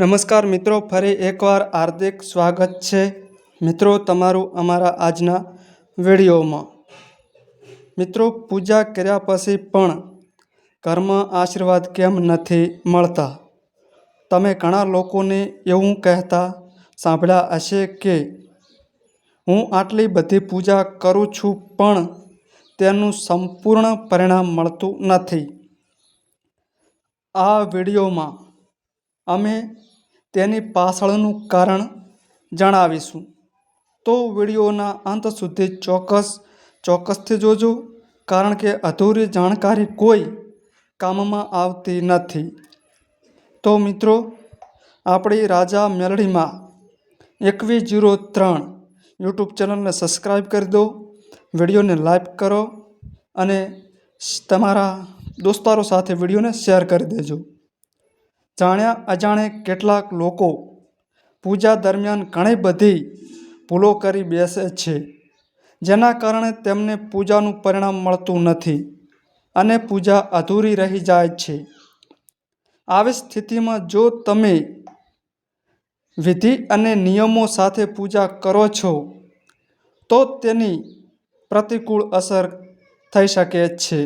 નમસ્કાર મિત્રો, ફરી એકવાર હાર્દિક સ્વાગત છે. મિત્રો, તમારું અમારા આજના વિડીયોમાં. મિત્રો, પૂજા કર્યા પછી પણ ઘરમાં આશીર્વાદ કેમ નથી મળતા? તમે ઘણા લોકોને એવું કહેતા સાંભળ્યા હશે કે, હું આટલી બધી પૂજા કરું છું, પણ તેનું સંપૂર્ણ પરિણામ મળતું નથી. આ વિડીયોમાં અમે તેની પાછળનું કારણ જણાવીશું. તો વિડીયોના અંત સુધી ચોક્કસ, ચોક્કસથી જોજો, કારણ કે અધૂરી જાણકારી કોઈ કામમાં આવતી નથી. તો મિત્રો, આપણી રાજા મેલડીમાં એકવીસ જીરો ત્રણ યુટ્યુબ ચેનલને સબસ્ક્રાઈબ કરી દો, વિડીયોને લાઈક કરો અને તમારા દોસ્તારો સાથે વિડીયોને શેર કરી દેજો. જાણ્યા અજાણે કેટલાક લોકો પૂજા દરમિયાન ઘણી બધી ભૂલો કરી બેસે છે, જેના કારણે તેમને પૂજાનું પરિણામ મળતું નથી અને પૂજા અધૂરી રહી જાય છે. આવી સ્થિતિમાં જો તમે વિધિ અને નિયમો સાથે પૂજા કરો છો, તો તેની પ્રતિકૂળ અસર થઈ શકે છે.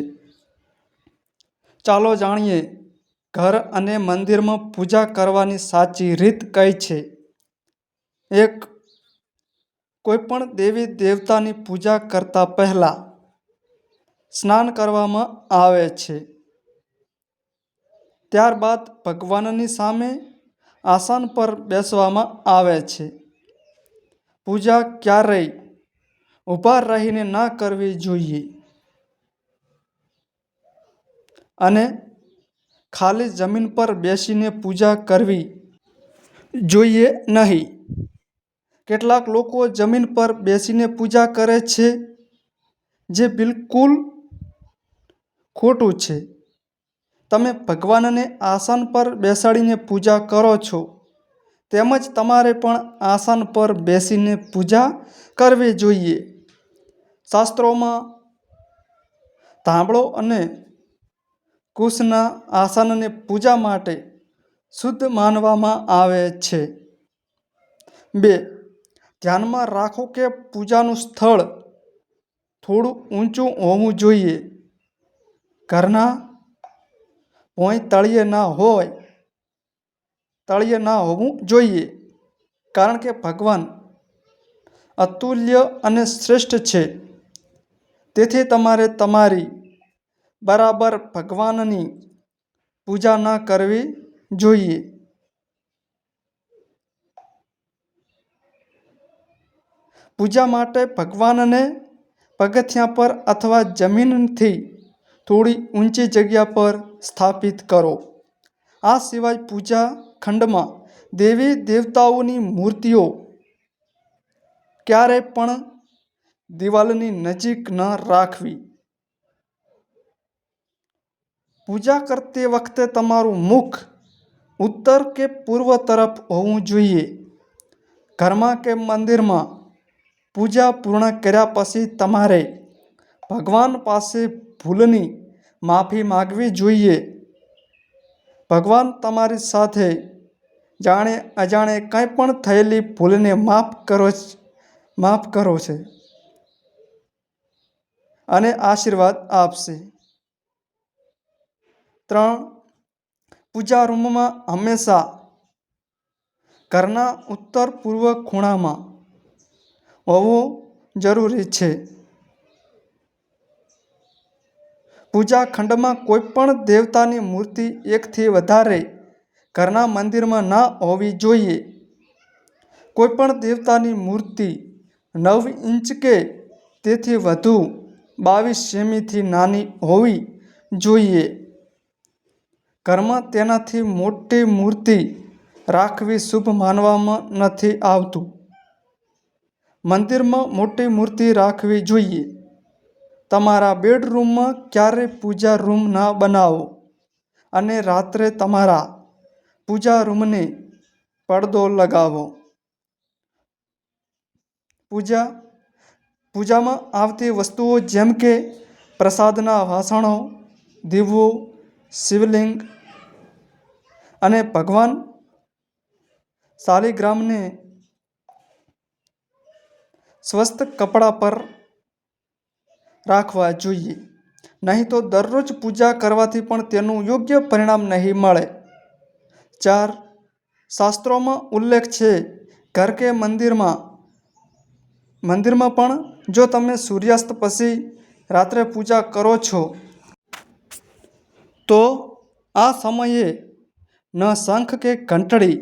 ચાલો જાણીએ ઘર અને મંદિરમાં પૂજા કરવાની સાચી રીત કઈ છે? એક, કોઈપણ દેવી દેવતાની પૂજા કરતાં પહેલાં સ્નાન કરવામાં આવે છે. ત્યારબાદ ભગવાનની સામે આસન પર બેસવામાં આવે છે. પૂજા ક્યારેય ઊભા રહીને ન કરવી જોઈએ. અને ખાલી જમીન પર બેસીને પૂજા કરવી જોઈએ નહીં. કેટલાક લોકો જમીન પર બેસીને પૂજા કરે છે, જે બિલકુલ ખોટું છે. તમે ભગવાનને આસન પર બેસાડીને પૂજા કરો છો, તેમજ તમારે પણ આસન પર બેસીને પૂજા કરવી જોઈએ. શાસ્ત્રોમાં ધાબળો અને કુશના આસનને પૂજા માટે શુદ્ધ માનવામાં આવે છે. બે, ધ્યાનમાં રાખો કે પૂજાનું સ્થળ થોડું ઊંચું હોવું જોઈએ. ઘરના ભોંય તળિયે ના હોય, તળિયે ના હોવું જોઈએ, કારણ કે ભગવાન અતુલ્ય અને શ્રેષ્ઠ છે. તેથી તમારે તમારી બરાબર ભગવાનની પૂજા ન કરવી જોઈએ. પૂજા માટે ભગવાનને પગથિયા પર અથવા જમીનથી થોડી ઊંચી જગ્યા પર સ્થાપિત કરો. આ સિવાય પૂજા ખંડમાં દેવી દેવતાઓની મૂર્તિઓ ક્યારે પણ દિવાલની નજીક ન રાખવી. પૂજા કરતી વખતે તમારું મુખ ઉત્તર કે પૂર્વ તરફ હોવું જોઈએ. ઘરમાં કે મંદિરમાં પૂજા પૂર્ણ કર્યા પછી તમારે ભગવાન પાસે ભૂલની માફી માગવી જોઈએ. ભગવાન તમારી સાથે જાણે અજાણે કંઈ પણ થયેલી ભૂલને માફ કરો માફ કરો છે. અને આશીર્વાદ આપશે. ત્રણ, પૂજા રૂમમાં હંમેશા ઘરના ઉત્તર પૂર્વ ખૂણામાં હોવું જરૂરી છે. પૂજા ખંડમાં કોઈપણ દેવતાની મૂર્તિ એકથી વધારે ઘરના મંદિરમાં ન હોવી જોઈએ. કોઈપણ દેવતાની મૂર્તિ નવ ઇંચ કે તેથી વધુ બાવીસ સેમીથી નાની હોવી જોઈએ. ઘરમાં તેનાથી મોટી મૂર્તિ રાખવી શુભ માનવામાં નથી આવતું. મંદિરમાં મોટી મૂર્તિ રાખવી જોઈએ. તમારા બેડરૂમમાં ક્યારેય પૂજા રૂમ ન બનાવો અને રાત્રે તમારા પૂજા રૂમને પડદો લગાવો. પૂજા, પૂજામાં આવતી વસ્તુઓ જેમ કે પ્રસાદના વાસણો, દીવો, શિવલિંગ અને ભગવાન શાલિગ્રામને સ્વસ્થ કપડા પર રાખવા જોઈએ. નહીં તો દરરોજ પૂજા કરવાથી પણ તેનું યોગ્ય પરિણામ નહીં મળે. ચાર, શાસ્ત્રોમાં ઉલ્લેખ છે, ઘર કે મંદિરમાં. મંદિરમાં પણ જો તમે સૂર્યાસ્ત પછી રાત્રે પૂજા કરો છો, તો આ સમયે ન શંખ કે ઘંટડી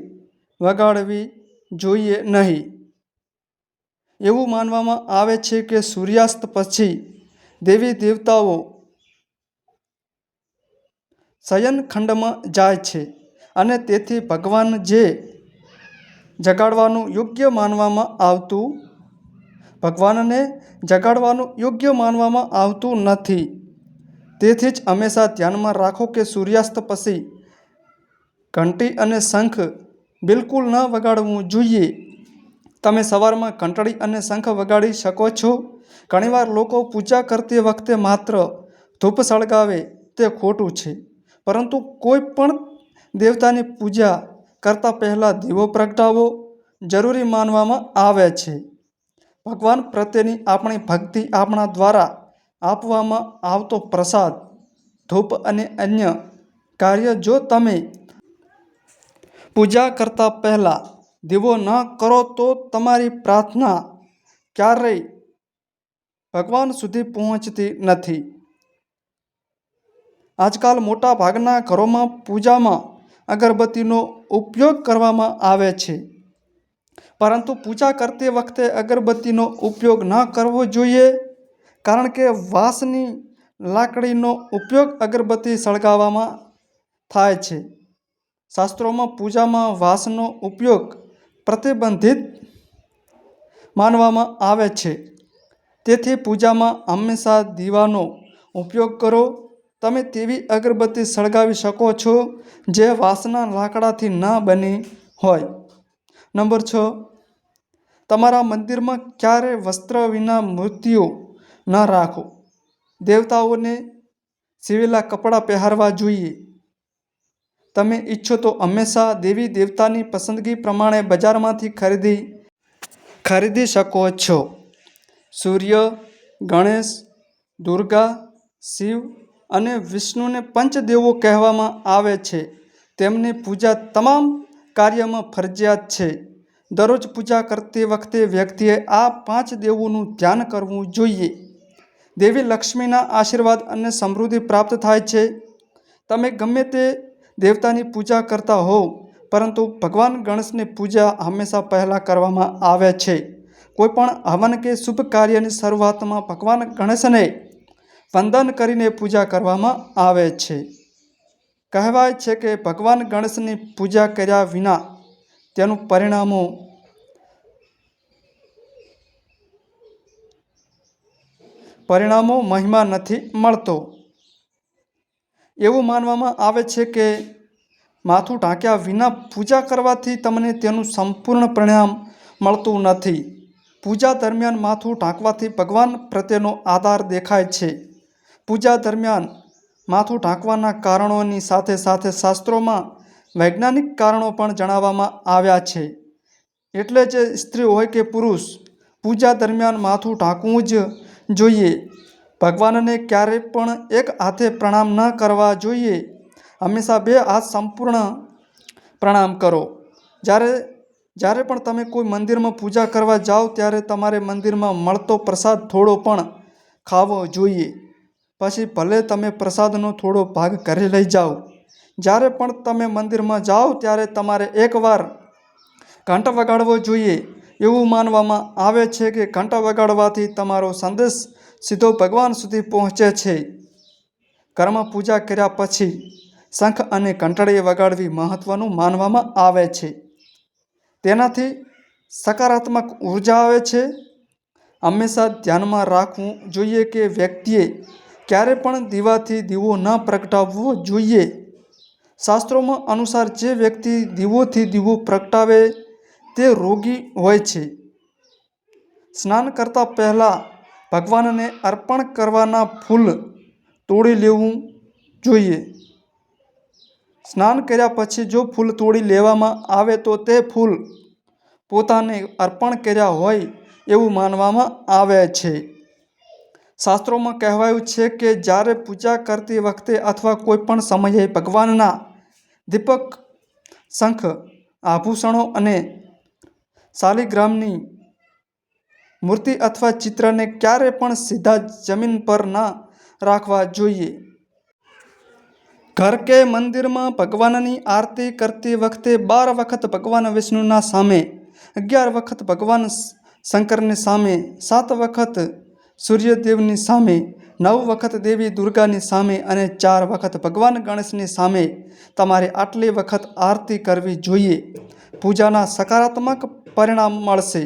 વગાડવી જોઈએ નહીં. એવું માનવામાં આવે છે કે સૂર્યાસ્ત પછી દેવી દેવતાઓ શયનખંડમાં જાય છે અને તેથી ભગવાન જે જગાડવાનું યોગ્ય માનવામાં આવતું, ભગવાનને જગાડવાનું યોગ્ય માનવામાં આવતું નથી. તેથી જ હંમેશા ધ્યાનમાં રાખો કે સૂર્યાસ્ત પછી ઘંટી અને શંખ બિલકુલ ન વગાડવું જોઈએ. તમે સવારમાં ઘંટડી અને શંખ વગાડી શકો છો. ઘણીવાર લોકો પૂજા કરતી વખતે માત્ર ધૂપ સળગાવે તે ખોટું છે. પરંતુ કોઈ પણ દેવતાની પૂજા કરતાં પહેલાં દીવો પ્રગટાવો જરૂરી માનવામાં આવે છે. ભગવાન પ્રત્યેની આપણી ભક્તિ આપણા દ્વારા આપવામાં આવતો પ્રસાદ, ધૂપ અને અન્ય કાર્ય જો તમે પૂજા કરતા પહેલાં દીવો ન કરો તો તમારી પ્રાર્થના ક્યારેય ભગવાન સુધી પહોંચતી નથી. આજકાલ મોટા ભાગના ઘરોમાં પૂજામાં અગરબત્તીનો ઉપયોગ કરવામાં આવે છે. પરંતુ પૂજા કરતી વખતે અગરબત્તીનો ઉપયોગ ન કરવો જોઈએ, કારણ કે વાંસની લાકડીનો ઉપયોગ અગરબત્તી સળગાવવામાં થાય છે. શાસ્ત્રોમાં પૂજામાં વાંસનો ઉપયોગ પ્રતિબંધિત માનવામાં આવે છે. તેથી પૂજામાં હંમેશા દીવાનો ઉપયોગ કરો. તમે તેવી અગરબત્તી સળગાવી શકો છો જે વાંસના લાકડાથી ન બની હોય. નંબર છ, તમારા મંદિરમાં ક્યારે વસ્ત્ર વિના મૂર્તિઓ ન રાખો? દેવતાઓને સીવેલા કપડાં પહેરવા જોઈએ. તમે ઈચ્છો તો હંમેશા દેવી દેવતાની પસંદગી પ્રમાણે બજારમાંથી ખરીદી ખરીદી શકો છો. સૂર્ય, ગણેશ, દુર્ગા, શિવ અને વિષ્ણુને પંચદેવો કહેવામાં આવે છે. તેમની પૂજા તમામ કાર્યમાં ફરજિયાત છે. દરરોજ પૂજા કરતી વખતે વ્યક્તિએ આ પાંચ દેવોનું ધ્યાન કરવું જોઈએ. દેવી લક્ષ્મીના આશીર્વાદ અને સમૃદ્ધિ પ્રાપ્ત થાય છે. તમે ગમે તે દેવતાની પૂજા કરતા હોવ પરંતુ ભગવાન ગણેશની પૂજા હંમેશા પહેલાં કરવામાં આવે છે. કોઈપણ હવન કે શુભ કાર્યની શરૂઆતમાં ભગવાન ગણેશને વંદન કરીને પૂજા કરવામાં આવે છે. કહેવાય છે કે ભગવાન ગણેશની પૂજા કર્યા વિના તેનું પરિણામો પરિણામો મહિમા નથી મળતો. એવું માનવામાં આવે છે કે માથું ઢાંક્યા વિના પૂજા કરવાથી તમને તેનું સંપૂર્ણ પરિણામ મળતું નથી. પૂજા દરમિયાન માથું ઢાંકવાથી ભગવાન પ્રત્યેનો આધાર દેખાય છે. પૂજા દરમિયાન માથું ઢાંકવાના કારણોની સાથે સાથે શાસ્ત્રોમાં વૈજ્ઞાનિક કારણો પણ જણાવવામાં આવ્યા છે. એટલે જે સ્ત્રી હોય કે પુરુષ, પૂજા દરમિયાન માથું ઢાંકવું જ જોઈએ. ભગવાનને ક્યારેય પણ એક હાથે પ્રણામ ન કરવા જોઈએ. હંમેશા બે હાથ સંપૂર્ણ પ્રણામ કરો. જ્યારે જ્યારે પણ તમે કોઈ મંદિરમાં પૂજા કરવા જાઓ, ત્યારે તમારે મંદિરમાં મળતો પ્રસાદ થોડો પણ ખાવો જોઈએ. પછી ભલે તમે પ્રસાદનો થોડો ભાગ ઘરે લઈ જાઓ. જ્યારે પણ તમે મંદિરમાં જાઓ, ત્યારે તમારે એકવાર ઘંટ વગાડવો જોઈએ. એવું માનવામાં આવે છે કે ઘંટ વગાડવાથી તમારો સંદેશ સીધો ભગવાન સુધી પહોંચે છે. ઘરમાં પૂજા કર્યા પછી શંખ અને ઘંટડી વગાડવી મહત્ત્વનું માનવામાં આવે છે. તેનાથી સકારાત્મક ઊર્જા આવે છે. હંમેશા ધ્યાનમાં રાખવું જોઈએ કે વ્યક્તિએ ક્યારે પણ દીવાથી દીવો ન પ્રગટાવવો જોઈએ. શાસ્ત્રોમાં અનુસાર જે વ્યક્તિ દીવોથી દીવો પ્રગટાવે તે રોગી હોય છે. સ્નાન કરતાં પહેલાં ભગવાનને અર્પણ કરવાના ફૂલ તોડી લેવું જોઈએ. સ્નાન કર્યા પછી જો ફૂલ તોડી લેવામાં આવે તો તે ફૂલ પોતાને અર્પણ કર્યા હોય એવું માનવામાં આવે છે. શાસ્ત્રોમાં કહેવાયું છે કે જ્યારે પૂજા કરતી વખતે અથવા કોઈપણ સમયે ભગવાનના દીપક, શંખ, આભૂષણો અને શાલિગ્રામની મૂર્તિ અથવા ચિત્રને ક્યારે પણ સીધા જમીન પર ના રાખવા જોઈએ. ઘર કે મંદિરમાં ભગવાનની આરતી કરતી વખતે બાર વખત ભગવાન વિષ્ણુના સામે, અગિયાર વખત ભગવાન શંકરની સામે, સાત વખત સૂર્યદેવની સામે, નવ વખત દેવી દુર્ગાની સામે અને ચાર વખત ભગવાન ગણેશની સામે તમારે આટલી વખત આરતી કરવી જોઈએ. પૂજાના સકારાત્મક પરિણામ મળશે.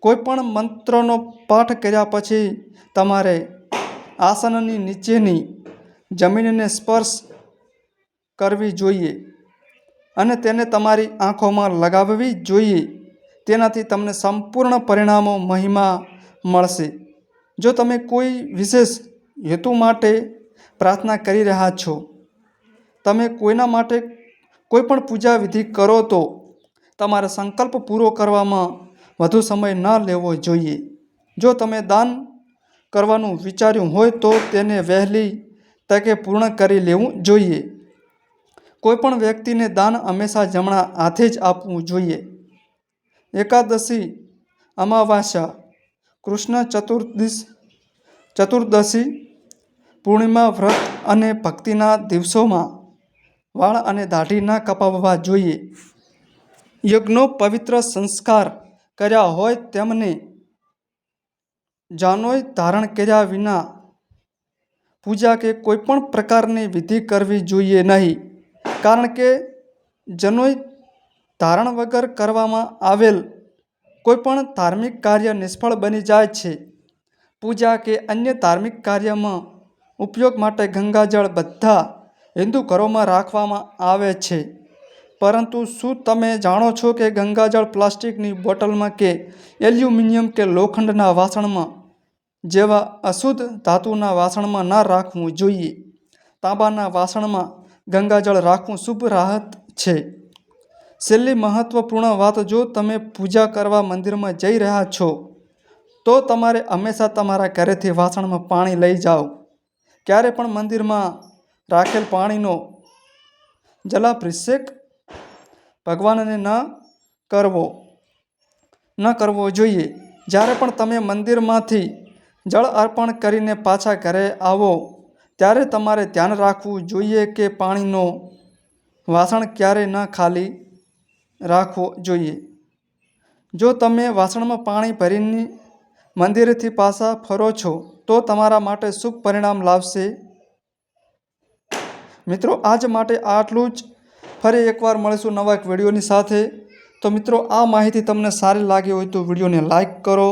કોઈપણ મંત્રનો પાઠ કર્યા પછી તમારે આસનની નીચેની જમીનને સ્પર્શ કરવી જોઈએ અને તેને તમારી આંખોમાં લગાવવી જોઈએ. તેનાથી તમને સંપૂર્ણ પરિણામો મહિમા મળશે. જો તમે કોઈ વિશેષ હેતુ માટે પ્રાર્થના કરી રહ્યા છો, તમે કોઈના માટે કોઈ પણ પૂજા વિધિ કરો તો તમારે સંકલ્પ પૂરો કરવામાં વધુ સમય ન લેવો જોઈએ. જો તમે દાન કરવાનું વિચાર્યું હોય તો તેને વહેલી તકે પૂર્ણ કરી લેવું જોઈએ. કોઈપણ વ્યક્તિને દાન હંમેશા જમણા હાથે જ આપવું જોઈએ. એકાદશી અમાવાસ્યા, કૃષ્ણ ચતુર્દશ, ચતુર્દશી, પૂર્ણિમા વ્રત અને ભક્તિના દિવસોમાં વાળ અને દાઢી ન કપાવવા જોઈએ. યજ્ઞો પવિત્ર સંસ્કાર કર્યા હોય તેમને જાનોય ધારણ કર્યા વિના પૂજા કે કોઈપણ પ્રકારની વિધિ કરવી જોઈએ નહીં. કારણ કે જનોય ધારણ વગર કરવામાં આવેલ કોઈપણ ધાર્મિક કાર્ય નિષ્ફળ બની જાય છે. પૂજા કે અન્ય ધાર્મિક કાર્યમાં ઉપયોગ માટે ગંગાજળ બધા હિન્દુ ઘરોમાં રાખવામાં આવે છે. પરંતુ શું તમે જાણો છો કે ગંગાજળ પ્લાસ્ટિકની બોટલમાં કે એલ્યુમિનિયમ કે લોખંડના વાસણમાં? જેવા અશુદ્ધ ધાતુના વાસણમાં ન રાખવું જોઈએ. તાંબાના વાસણમાં ગંગાજળ રાખવું શુભ રાહત છે. છેલ્લી મહત્વપૂર્ણ વાત, જો તમે પૂજા કરવા મંદિરમાં જઈ રહ્યા છો, તો તમારે હંમેશા તમારા ઘરેથી વાસણમાં પાણી લઈ જાઓ. ક્યારે પણ મંદિરમાં રાખેલ પાણીનો જલાભિષેક ભગવાનને ન કરવો ન કરવો જોઈએ. જ્યારે પણ તમે મંદિરમાંથી જળ અર્પણ કરીને પાછા ઘરે આવો, ત્યારે તમારે ધ્યાન રાખવું જોઈએ કે પાણીનો વાસણ ક્યારે ન ખાલી રાખવો જોઈએ. જો તમે વાસણમાં પાણી ભરીને મંદિરથી પાછા ફરો છો, તો તમારા માટે શુભ પરિણામ લાવશે મિત્રો, આજ માટે આટલું જ. ફરી એકવાર મળીશું નવા એક વિડીયોની સાથે. તો મિત્રો, આ માહિતી તમને સારી લાગી હોય તો વિડીયોને લાઇક કરો,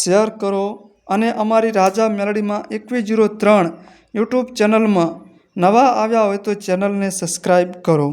શેર કરો અને અમારી રાજા મેલડીમાં એકવીસ જીરો ત્રણ યુટ્યુબ ચેનલમાં નવા આવ્યા હોય તો ચેનલને સબસ્ક્રાઈબ કરો.